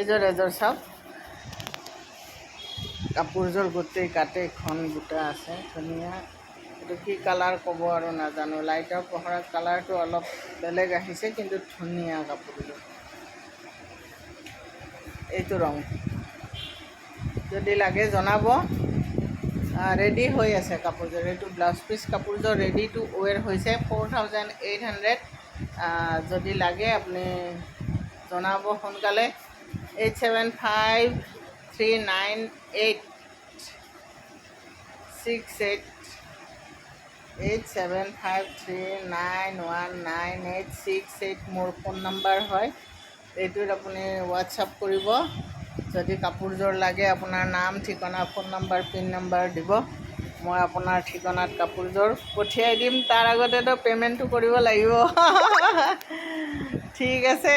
এযোৰ এযোৰ চাওক কাপোৰযোৰ গোটেই কাটেখন গোটা আছে, ধুনীয়া। এইটো কি কালাৰ ক'ব আৰু নাজানো। লাইটৰ পোহৰত কালাৰটো অলপ বেলেগ আহিছে, কিন্তু ধুনীয়া কাপোৰযোৰ এইটো ৰং। যদি লাগে জনাব। ৰেডি হৈ আছে কাপোৰযোৰ এইটো ব্লাউজ পিচ কাপোৰযোৰ ৰেডি টু ৱেৰ হৈছে। ফ'ৰ থাউজেণ্ড এইট হাণ্ড্ৰেড যদি লাগে আপুনি জনাব সোনকালে। Eight seven five three nine eight six eight eight seven five three nine one nine eight six eight মোৰ ফোন নাম্বাৰ হয়। এইটোত আপুনি হোৱাটছআপ কৰিব। যদি কাপোৰযোৰ লাগে, আপোনাৰ নাম, ঠিকনা, ফোন নাম্বাৰ পিন নাম্বাৰ দিব। মই আপোনাৰ ঠিকনাত কাপোৰযোৰ পঠিয়াই দিম। তাৰ আগতেতো পে'মেণ্টটো কৰিব লাগিব। ঠিক আছে?